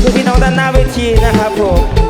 คือพี่น้องด้านหน้าเวทีนะครับผม